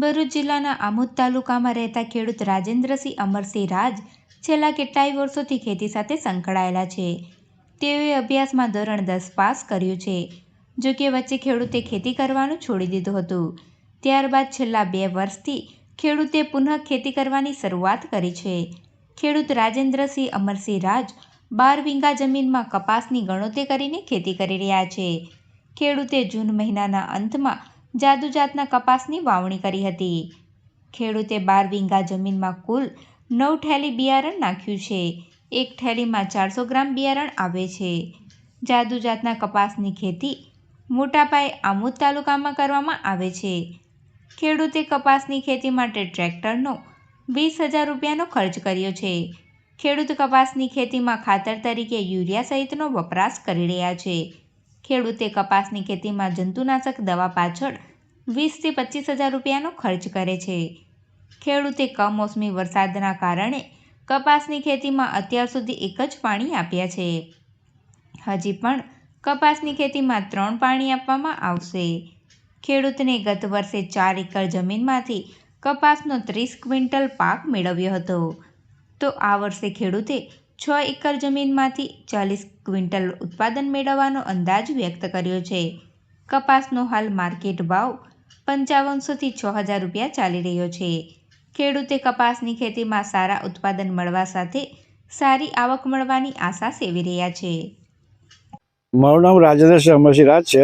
ભરૂચ જિલ્લાના આમોદ તાલુકામાં રહેતા ખેડૂત રાજેન્દ્રસિંહ અમરસિંહ રાજ છેલ્લા કેટલાય વર્ષોથી ખેતી સાથે સંકળાયેલા છે. તેઓએ અભ્યાસમાં ધોરણ દસ પાસ કર્યું છે. જો કે વચ્ચે ખેડૂતે ખેતી કરવાનું છોડી દીધું હતું. ત્યારબાદ છેલ્લા બે વર્ષથી ખેડૂતે પુનઃ ખેતી કરવાની શરૂઆત કરી છે. ખેડૂત રાજેન્દ્રસિંહ અમરસિંહ રાજ બાર વીંગા જમીનમાં કપાસની ગણોતે કરીને ખેતી કરી રહ્યા છે. ખેડૂતે જૂન મહિનાના અંતમાં જાદુ જાતના કપાસની વાવણી કરી હતી. ખેડૂતે બાર વીંગા જમીનમાં કુલ નવ ઠેલી બિયારણ નાખ્યું છે. એક ઠેલીમાં ચારસો ગ્રામ બિયારણ આવે છે. જાદુજાતના કપાસની ખેતી મોટા પાયે આમોદ તાલુકામાં કરવામાં આવે છે. ખેડૂતે કપાસની ખેતી માટે ટ્રેક્ટરનો વીસ હજાર રૂપિયાનો ખર્ચ કર્યો છે. ખેડૂત કપાસની ખેતીમાં ખાતર તરીકે યુરિયા સહિતનો વપરાશ કરી રહ્યા છે. ખેડૂતે કપાસની ખેતીમાં જંતુનાશક દવા પાછળ વીસથી પચીસ હજાર રૂપિયાનો ખર્ચ કરે છે. ખેડૂતે કમોસમી વરસાદના કારણે કપાસની ખેતીમાં અત્યાર સુધી એક જ પાણી આપ્યા છે. હજી પણ કપાસની ખેતીમાં ત્રણ પાણી આપવામાં આવશે. ખેડૂતને ગત વર્ષે ચાર એકર જમીનમાંથી કપાસનો ત્રીસ ક્વિન્ટલ પાક મેળવ્યો હતો. તો આ વર્ષે ખેડૂતે છ એકર જમીનમાંથી ચાલીસ ક્વિન્ટલ ઉત્પાદન મેળવવાનો અંદાજ વ્યક્ત કર્યો છે. કપાસનો હાલ માર્કેટ ભાવ પંચાવનસોથી છ હજાર રૂપિયા ચાલી રહ્યો છે. ખેડૂતે કપાસની ખેતીમાં સારા ઉત્પાદન મળવા સાથે સારી આવક મળવાની આશા સેવી રહ્યા છે. મારું નામ રાજેન્દ્ર સિંહ અમરસિંહ છે.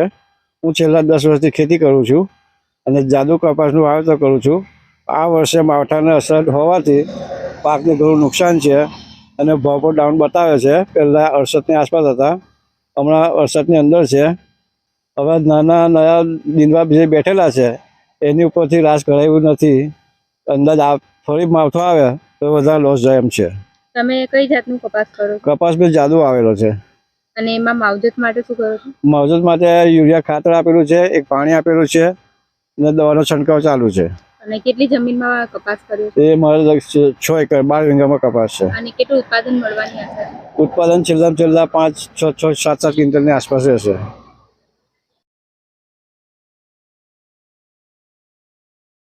હું છેલ્લા દસ વર્ષથી ખેતી કરું છું અને જાદુ કપાસનું વાવેતર કરું છું. આ વર્ષે માવઠાને અસર હોવાથી પાકને ઘણું નુકસાન છે અને ભાવ પણ ડાઉન બતાવે છે. પહેલાં અડસઠની આસપાસ હતા. હમણાં અડસઠની અંદર છે. હવે નાના નયા દિનવા જે બેઠેલા છે એની ઉપરથી રાસ કરાયું નથી. અંદાજ આ ફરી માવઠો આવે તો વધારે લોસ જાય એમ છે. તમે કઈ જાતનું કપાસ કરો કપાસ બી જાદુ આવેલો છે. અને એમાં માવજત માટે શું કરો છો? માવજત માટે યુરિયા ખાતર આપેલું છે એક પાણી આપેલું છે અને દવાનો છંટકાવ ચાલુ છે. અને કેટલી જમીનમાં કપાસ કર્યો છે? એ મારે છ એકર બાર વીંગામાં કપાસ છે. અને કેટલું ઉત્પાદન મળવાની આશા ઉત્પાદન છેલ્લા છેલ્લા પાંચ છ છ સાત સાત ક્વિન્ટલની આસપાસ રહેશે.